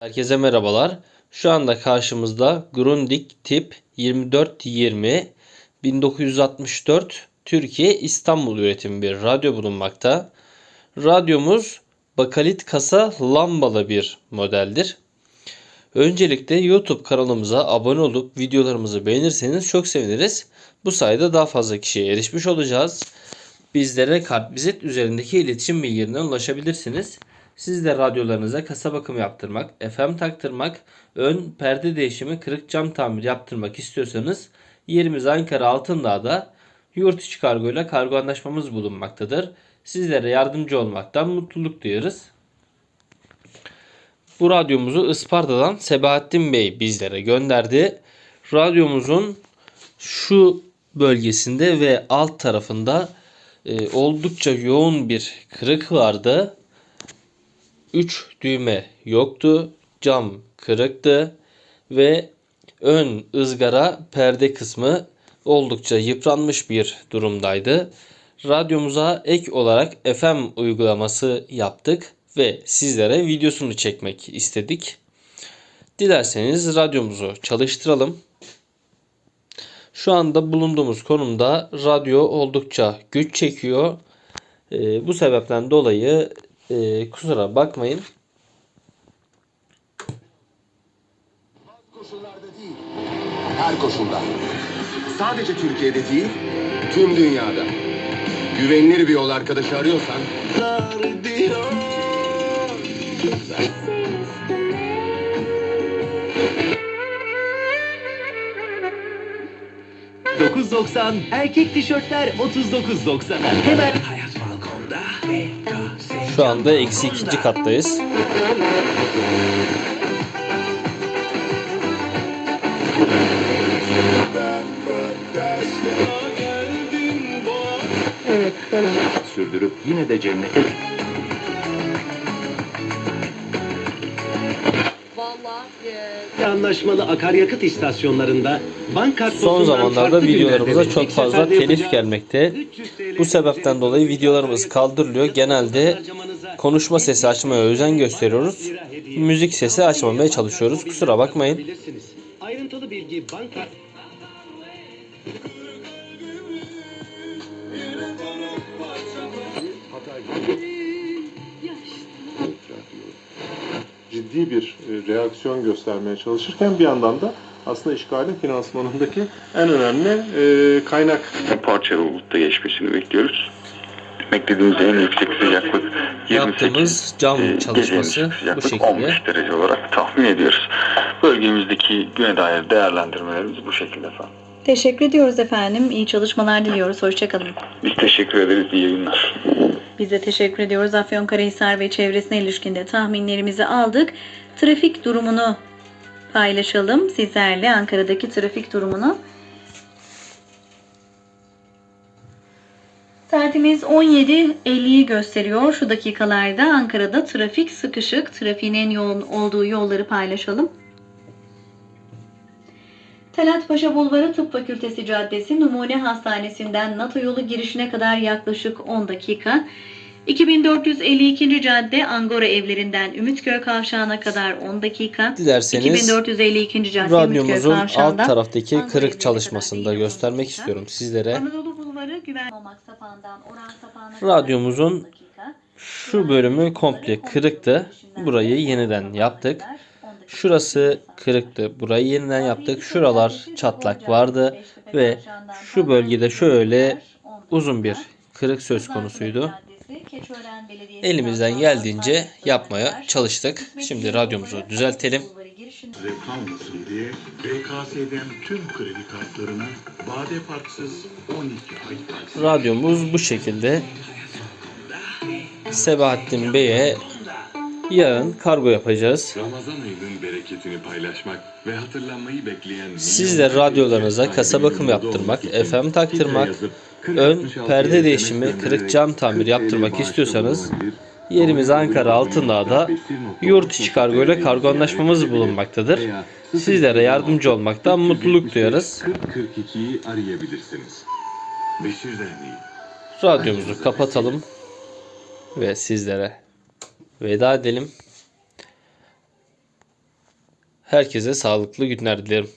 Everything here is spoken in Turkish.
Herkese merhabalar. Şu anda karşımızda Grundig tip 2420 1964 Türkiye İstanbul üretimi bir radyo bulunmakta. Radyomuz bakalit kasa lambalı bir modeldir. Öncelikle YouTube kanalımıza abone olup videolarımızı beğenirseniz çok seviniriz. Bu sayede daha fazla kişiye erişmiş olacağız. Bizlere kartvizit üzerindeki iletişim bilgilerinden ulaşabilirsiniz. Siz de radyolarınıza kasa bakımı yaptırmak, FM taktırmak, ön perde değişimi, kırık cam tamir yaptırmak istiyorsanız yerimiz Ankara Altındağ'da yurt içi kargo ile kargo anlaşmamız bulunmaktadır. Sizlere yardımcı olmaktan mutluluk duyarız. Bu radyomuzu Isparta'dan Sebahattin Bey bizlere gönderdi. Radyomuzun şu bölgesinde ve alt tarafında e, oldukça yoğun bir kırık vardı. 3 düğme yoktu. Cam kırıktı ve ön ızgara perde kısmı oldukça yıpranmış bir durumdaydı. Radyomuza ek olarak FM uygulaması yaptık ve sizlere videosunu çekmek istedik. Dilerseniz radyomuzu çalıştıralım. Şu anda bulunduğumuz konumda radyo oldukça güç çekiyor. Ee, bu sebepten dolayı e, kusura bakmayın. koşullarda değil, her koşulda. Sadece Türkiye'de değil, tüm dünyada. Güvenilir bir yol arkadaşı arıyorsan... diyor. 9.90 erkek tişörtler 39.90 hemen Şu anda eksi ikinci kattayız. sürdürüp yine de cennete Vallahi e, anlaşmalı akaryakıt istasyonlarında bank Son zamanlarda videolarımıza çok fazla telif gelmekte. 300 TL Bu sebepten dolayı videolarımız kaldırılıyor. Genelde konuşma sesi açmaya özen gösteriyoruz. Müzik sesi açmamaya çalışıyoruz. Kusura bakmayın. Ayrıntılı bilgi banka ciddi bir e, reaksiyon göstermeye çalışırken bir yandan da aslında işgalin finansmanındaki en önemli e, kaynak parçalı bulutta geçmesini bekliyoruz. Beklediğimiz en yüksek sıcaklık 28, Yaptığımız cam e, çalışması bu şekilde. 15 derece olarak tahmin ediyoruz. Bölgemizdeki güne dair değerlendirmelerimiz bu şekilde efendim. teşekkür ediyoruz efendim. İyi çalışmalar diliyoruz. Hoşçakalın. Biz teşekkür ederiz. İyi günler. Biz de teşekkür ediyoruz. Afyonkarahisar ve çevresine ilişkinde tahminlerimizi aldık. Trafik durumunu paylaşalım sizlerle. Ankara'daki trafik durumunu. Saatimiz 17.50'yi gösteriyor. Şu dakikalarda Ankara'da trafik sıkışık. Trafiğin en yoğun olduğu yolları paylaşalım. Talat Paşa Bulvarı Tıp Fakültesi Caddesi Numune Hastanesi'nden NATO yolu girişine kadar yaklaşık 10 dakika. 2452. cadde Angora evlerinden Ümitköy Kavşağı'na kadar 10 dakika. Dilerseniz 2452. cadde radyomuzun alt taraftaki Ankara kırık evlerine çalışmasını kadar da göstermek dakika. istiyorum sizlere. Anadolu Bulvarı Güven Sapağı'ndan Orhan Sapağı'na Radyomuzun 10 dakika. Şu bölümü komple kırıktı. Burayı yeniden yaptık. Şurası kırıktı. Burayı yeniden yaptık. Şuralar çatlak vardı ve şu bölgede şöyle uzun bir kırık söz konusuydu. Elimizden geldiğince yapmaya çalıştık. Şimdi radyomuzu düzeltelim. Reklam olsun diye BKS'den tüm kredi kartlarını vade farksız 12 ay Radyomuz bu şekilde. Sebahattin Bey'e yarın kargo yapacağız. Ramazan ayının bereketini paylaşmak ve hatırlanmayı bekleyen Siz de radyolarınıza kasa bakım yaptırmak, FM taktırmak, ön perde değişimi, kırık cam tamir yaptırmak istiyorsanız yerimiz Ankara Altındağ'da yurt içi kargo ile kargo anlaşmamız bulunmaktadır. Sizlere yardımcı olmaktan mutluluk duyarız. 4042'yi arayabilirsiniz. Beşir Derneği Radyomuzu kapatalım ve sizlere veda edelim. Herkese sağlıklı günler dilerim.